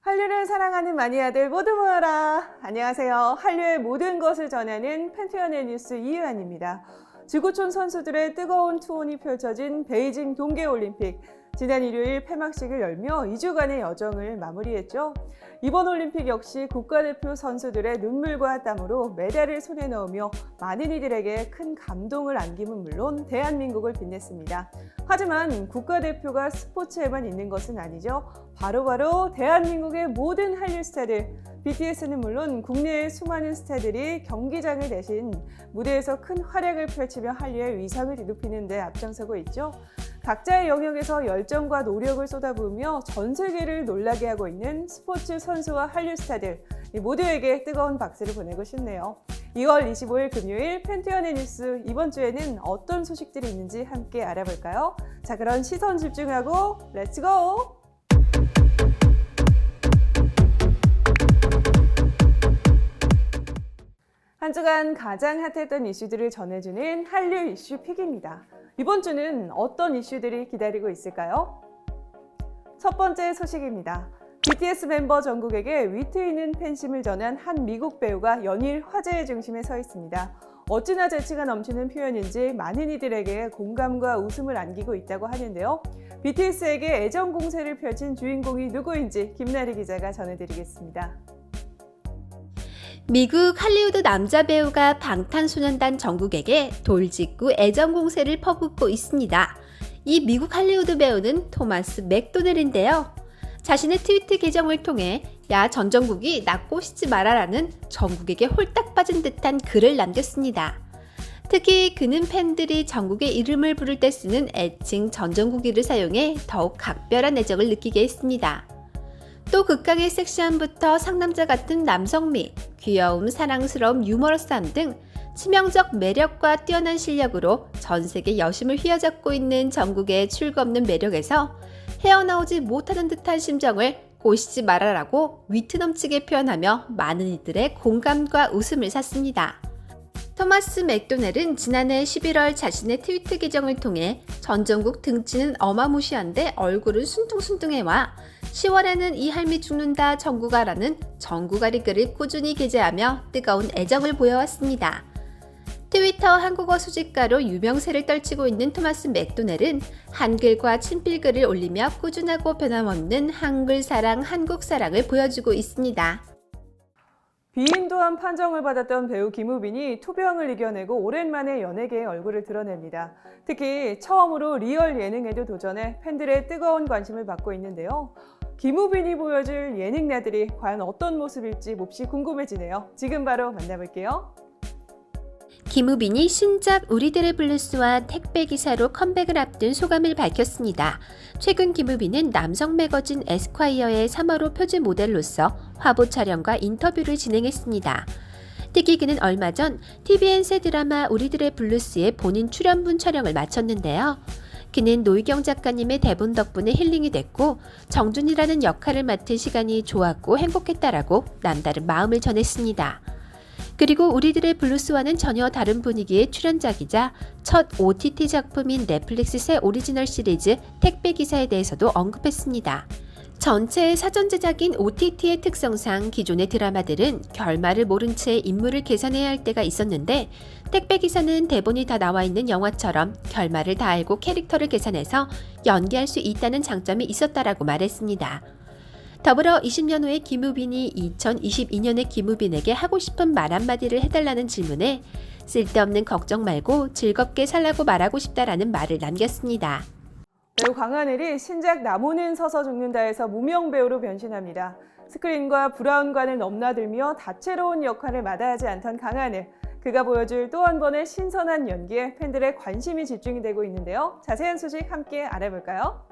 한류를 사랑하는 마니아들 모두 모여라. 안녕하세요. 한류의 모든 것을 전하는 팬티언의 뉴스 이유한입니다. 지구촌 선수들의 뜨거운 투혼이 펼쳐진 베이징 동계올림픽. 지난 일요일 폐막식을 열며 2주간의 여정을 마무리했죠. 이번 올림픽 역시 국가대표 선수들의 눈물과 땀으로 메달을 손에 넣으며 많은 이들에게 큰 감동을 안김은 물론 대한민국을 빛냈습니다. 하지만 국가대표가 스포츠에만 있는 것은 아니죠. 바로바로 대한민국의 모든 한류 스타들, BTS는 물론 국내의 수많은 스타들이 경기장을 대신 무대에서 큰 활약을 펼치며 한류의 위상을 높이는 데 앞장서고 있죠. 각자의 영역에서 열정과 노력을 쏟아부으며 전 세계를 놀라게 하고 있는 스포츠 선수와 한류 스타들 이 모두에게 뜨거운 박수를 보내고 싶네요. 2월 25일 금요일 팬티언의 뉴스 이번 주에는 어떤 소식들이 있는지 함께 알아볼까요? 자, 그런 시선 집중하고 렛츠고! 한 주간 가장 핫했던 이슈들을 전해주는 한류 이슈 픽입니다. 이번 주는 어떤 이슈들이 기다리고 있을까요? 첫 번째 소식입니다. BTS 멤버 전국에게 위트 있는 팬심을 전한 한 미국 배우가 연일 화제의 중심에 서 있습니다. 어찌나 재치가 넘치는 표현인지 많은 이들에게 공감과 웃음을 안기고 있다고 하는데요. BTS에게 애정 공세를 펼친 주인공이 누구인지 김나리 기자가 전해드리겠습니다. 미국 할리우드 남자 배우가 방탄소년단 전국에게 돌직구 애정 공세를 퍼붓고 있습니다. 이 미국 할리우드 배우는 토마스 맥도넬인데요. 자신의 트위터 계정을 통해 야 전정국이 나 꼬시지 말아라는 전국에게 홀딱 빠진 듯한 글을 남겼습니다. 특히 그는 팬들이 전국의 이름을 부를 때 쓰는 애칭 전정국이를 사용해 더욱 각별한 애정을 느끼게 했습니다. 또 극강의 섹시함부터 상남자 같은 남성미, 귀여움, 사랑스러움, 유머러스함 등 치명적 매력과 뛰어난 실력으로 전 세계 여심을 휘어잡고 있는 전국의 출구 없는 매력에서 헤어나오지 못하는 듯한 심정을 꼬시지 말아라고 위트 넘치게 표현하며 많은 이들의 공감과 웃음을 샀습니다. 토마스 맥도넬은 지난해 11월 자신의 트위터 계정을 통해 전정국 등치는 어마무시한데 얼굴은 순둥순둥해와 10월에는 이 할미 죽는다 정구가라는 정구가리 글을 꾸준히 게재하며 뜨거운 애정을 보여왔습니다. 트위터 한국어 수집가로 유명세를 떨치고 있는 토마스 맥도넬은 한글과 친필글을 올리며 꾸준하고 변함없는 한글 사랑, 한국 사랑을 보여주고 있습니다. 비인도한 판정을 받았던 배우 김우빈이 투병을 이겨내고 오랜만에 연예계의 얼굴을 드러냅니다. 특히 처음으로 리얼 예능에도 도전해 팬들의 뜨거운 관심을 받고 있는데요. 김우빈이 보여줄 예능나들이 과연 어떤 모습일지 몹시 궁금해지네요. 지금 바로 만나볼게요. 김우빈이 신작 우리들의 블루스와 택배 기사로 컴백을 앞둔 소감을 밝혔습니다. 최근 김우빈은 남성 매거진 에스콰이어의 3월호 표지 모델로서 화보 촬영과 인터뷰를 진행했습니다. 특히 그는 얼마 전 TVN 새 드라마 우리들의 블루스의 본인 출연분 촬영을 마쳤는데요. 그는 노희경 작가님의 대본 덕분에 힐링이 됐고 정준이라는 역할을 맡은 시간이 좋았고 행복했다라고 남다른 마음을 전했습니다. 그리고 우리들의 블루스와는 전혀 다른 분위기의 출연작이자 첫 OTT 작품인 넷플릭스 새 오리지널 시리즈 택배 기사에 대해서도 언급했습니다. 전체 사전 제작인 OTT의 특성상 기존의 드라마들은 결말을 모른 채 인물을 계산해야 할 때가 있었는데 택배 기사는 대본이 다 나와 있는 영화처럼 결말을 다 알고 캐릭터를 계산해서 연기할 수 있다는 장점이 있었다라고 말했습니다. 더불어 20년 후에 김우빈이 2022년의 김우빈에게 하고 싶은 말 한마디를 해달라는 질문에 쓸데없는 걱정 말고 즐겁게 살라고 말하고 싶다라는 말을 남겼습니다. 배우 강하늘이 신작 나무는 서서 죽는다에서 무명 배우로 변신합니다. 스크린과 브라운관을 넘나들며 다채로운 역할을 마다하지 않던 강하늘. 그가 보여줄 또 한 번의 신선한 연기에 팬들의 관심이 집중이 되고 있는데요. 자세한 소식 함께 알아볼까요?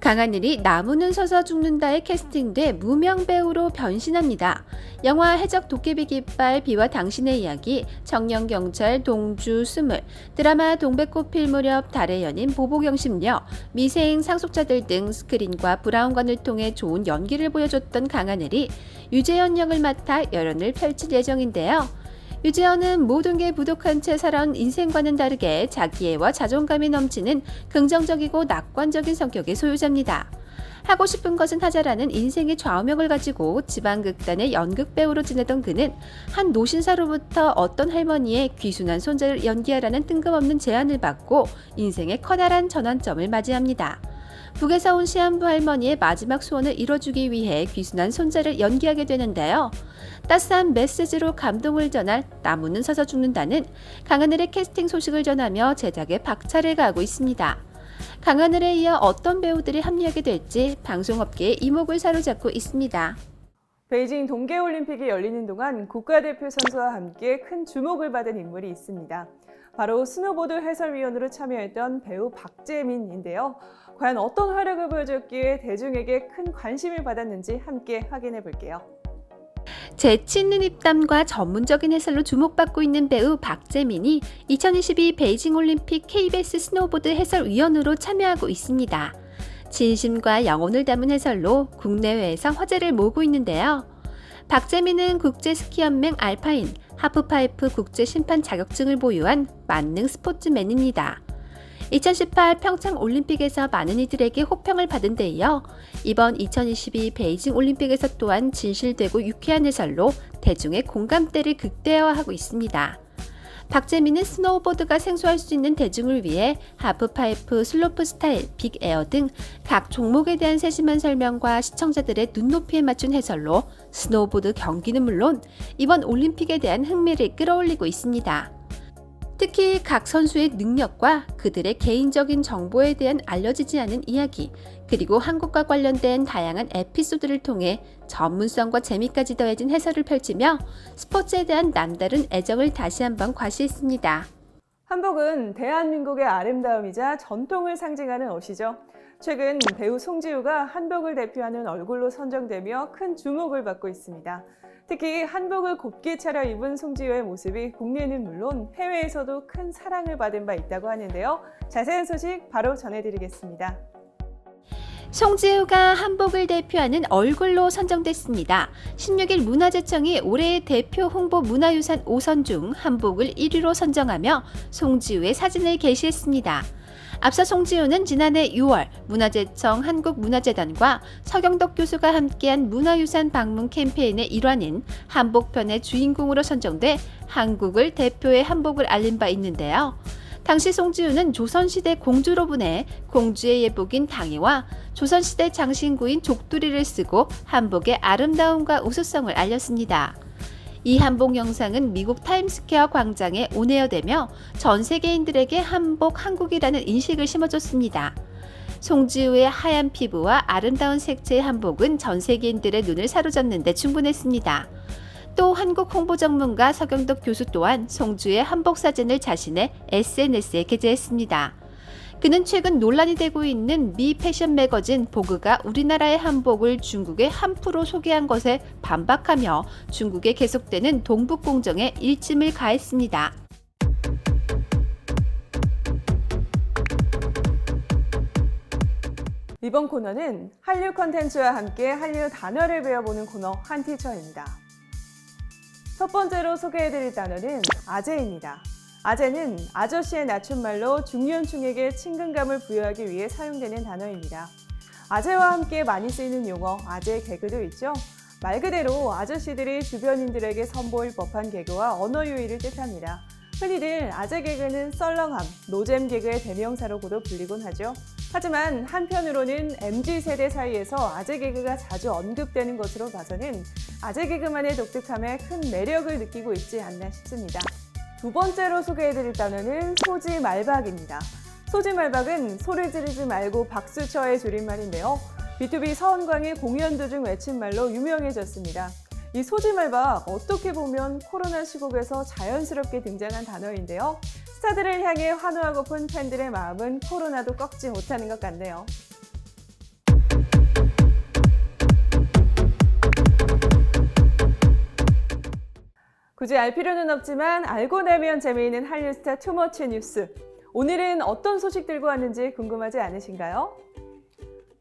강하늘이 나무는 서서 죽는다에 캐스팅돼 무명 배우로 변신합니다. 영화 해적 도깨비 깃발 비와 당신의 이야기, 청년 경찰 동주 스물, 드라마 동백꽃 필 무렵 달의 연인 보보경 심려, 미생 상속자들 등 스크린과 브라운관을 통해 좋은 연기를 보여줬던 강하늘이 유재현 역을 맡아 열연을 펼칠 예정인데요. 유재현은 모든 게 부족한 채 살아온 인생과는 다르게 자기애와 자존감이 넘치는 긍정적이고 낙관적인 성격의 소유자입니다. 하고 싶은 것은 하자라는 인생의 좌우명을 가지고 지방 극단의 연극 배우로 지내던 그는 한 노신사로부터 어떤 할머니의 귀순한 손자를 연기하라는 뜬금없는 제안을 받고 인생의 커다란 전환점을 맞이합니다. 북에서 온 시한부 할머니의 마지막 소원을 이뤄주기 위해 귀순한 손자를 연기하게 되는데요. 따스한 메시지로 감동을 전할 나무는 서서 죽는다는 강하늘의 캐스팅 소식을 전하며 제작에 박차를 가하고 있습니다. 강하늘에 이어 어떤 배우들이 합류하게 될지 방송업계의 이목을 사로잡고 있습니다. 베이징 동계올림픽이 열리는 동안 국가대표 선수와 함께 큰 주목을 받은 인물이 있습니다. 바로 스노보드 해설위원으로 참여했던 배우 박재민인데요. 과연 어떤 활약을 보여줬기에 대중에게 큰 관심을 받았는지 함께 확인해 볼게요. 재치 있는 입담과 전문적인 해설로 주목받고 있는 배우 박재민이 2022 베이징 올림픽 KBS 스노보드 해설위원으로 참여하고 있습니다. 진심과 영혼을 담은 해설로 국내외에서 화제를 모으고 있는데요. 박재민은 국제 스키연맹 알파인, 하프파이프 국제 심판 자격증을 보유한 만능 스포츠맨입니다. 2018 평창 올림픽에서 많은 이들에게 호평을 받은 데 이어 이번 2022 베이징 올림픽에서 또한 진실되고 유쾌한 해설로 대중의 공감대를 극대화하고 있습니다. 박재민은 스노우보드가 생소할 수 있는 대중을 위해 하프파이프, 슬로프 스타일, 빅에어 등 각 종목에 대한 세심한 설명과 시청자들의 눈높이에 맞춘 해설로 스노우보드 경기는 물론 이번 올림픽에 대한 흥미를 끌어올리고 있습니다. 특히 각 선수의 능력과 그들의 개인적인 정보에 대한 알려지지 않은 이야기, 그리고 한국과 관련된 다양한 에피소드를 통해 전문성과 재미까지 더해진 해설을 펼치며 스포츠에 대한 남다른 애정을 다시 한번 과시했습니다. 한복은 대한민국의 아름다움이자 전통을 상징하는 옷이죠. 최근 배우 송지효가 한복을 대표하는 얼굴로 선정되며 큰 주목을 받고 있습니다. 특히 한복을 곱게 차려입은 송지효의 모습이 국내는 물론 해외에서도 큰 사랑을 받은 바 있다고 하는데요. 자세한 소식 바로 전해드리겠습니다. 송지효가 한복을 대표하는 얼굴로 선정됐습니다. 16일 문화재청이 올해의 대표 홍보 문화유산 5선 중 한복을 1위로 선정하며 송지효의 사진을 게시했습니다. 앞서 송지효는 지난해 6월 문화재청 한국문화재단과 서경덕 교수가 함께한 문화유산 방문 캠페인의 일환인 한복편의 주인공으로 선정돼 한국을 대표의 한복을 알린 바 있는데요. 당시 송지효는 조선시대 공주로 분해 공주의 예복인 당이와 조선시대 장신구인 족두리를 쓰고 한복의 아름다움과 우수성을 알렸습니다. 이 한복 영상은 미국 타임스퀘어 광장에 온에어되며 전 세계인들에게 한복 한국이라는 인식을 심어줬습니다. 송지효의 하얀 피부와 아름다운 색채의 한복은 전 세계인들의 눈을 사로잡는데 충분했습니다. 또 한국 홍보 전문가 서경덕 교수 또한 송주의 한복 사진을 자신의 SNS에 게재했습니다. 그는 최근 논란이 되고 있는 미 패션 매거진 보그가 우리나라의 한복을 중국에 함부로 소개한 것에 반박하며 중국에 계속되는 동북 공정에 일침을 가했습니다. 이번 코너는 한류 컨텐츠와 함께 한류 단어를 배워보는 코너 한티처입니다. 첫 번째로 소개해드릴 단어는 아재입니다. 아재는 아저씨의 낮춤말로 중년층에게 친근감을 부여하기 위해 사용되는 단어입니다. 아재와 함께 많이 쓰이는 용어 아재 개그도 있죠. 말 그대로 아저씨들이 주변인들에게 선보일 법한 개그와 언어 유희를 뜻합니다. 흔히들 아재 개그는 썰렁함, 노잼 개그의 대명사로고도 불리곤 하죠. 하지만 한편으로는 MZ 세대 사이에서 아재 개그가 자주 언급되는 것으로 봐서는 아재 개그만의 독특함에 큰 매력을 느끼고 있지 않나 싶습니다. 두 번째로 소개해드릴 단어는 소지 말박입니다. 소지 말박은 소리 지르지 말고 박수 쳐의 줄임말인데요. B2B 서원광의 공연 도중 외침말로 유명해졌습니다. 이 소지 말박 어떻게 보면 코로나 시국에서 자연스럽게 등장한 단어인데요. 스타들을 향해 환호하고픈 팬들의 마음은 코로나도 꺾지 못하는 것 같네요. 굳이 알 필요는 없지만 알고 나면 재미있는 한류 스타 투머치 뉴스. 오늘은 어떤 소식 들고 왔는지 궁금하지 않으신가요?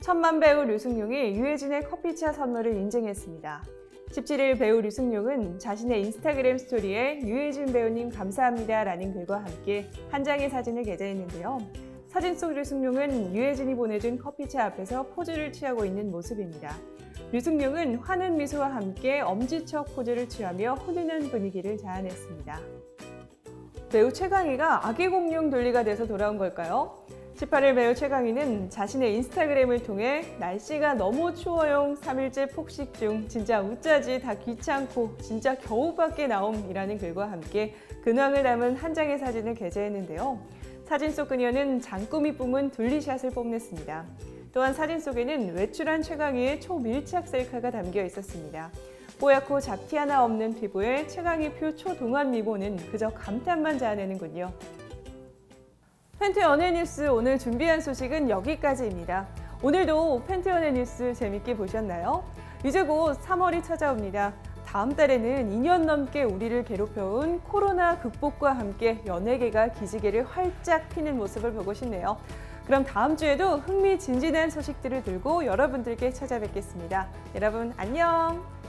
천만 배우 류승룡이 유해진의 커피차 선물을 인증했습니다. 17일 배우 류승룡은 자신의 인스타그램 스토리에 유해진 배우님 감사합니다 라는 글과 함께 한 장의 사진을 게재했는데요. 사진 속 류승룡은 유해진이 보내준 커피차 앞에서 포즈를 취하고 있는 모습입니다. 류승룡은 환한 미소와 함께 엄지척 포즈를 취하며 훈훈한 분위기를 자아냈습니다. 배우 최강희가 아기 공룡 돌리가 돼서 돌아온 걸까요? 18일 배우 최강희는 자신의 인스타그램을 통해 날씨가 너무 추워요. 3일째 폭식 중 진짜 웃자지 다 귀찮고 진짜 겨우 밖에 나옴이라는 글과 함께 근황을 담은 한 장의 사진을 게재했는데요. 사진 속 그녀는 장꾸미 뿜은 둘리샷을 뽐냈습니다. 또한 사진 속에는 외출한 최강희의 초밀착 셀카가 담겨 있었습니다. 뽀얗고 잡티 하나 없는 피부에 최강희 표 초동안 미모는 그저 감탄만 자아내는군요. 팬트 연예 뉴스 오늘 준비한 소식은 여기까지입니다. 오늘도 팬트 연예 뉴스 재밌게 보셨나요? 이제 곧 3월이 찾아옵니다. 다음 달에는 2년 넘게 우리를 괴롭혀온 코로나 극복과 함께 연예계가 기지개를 활짝 피는 모습을 보고 싶네요. 그럼 다음 주에도 흥미진진한 소식들을 들고 여러분들께 찾아뵙겠습니다. 여러분 안녕!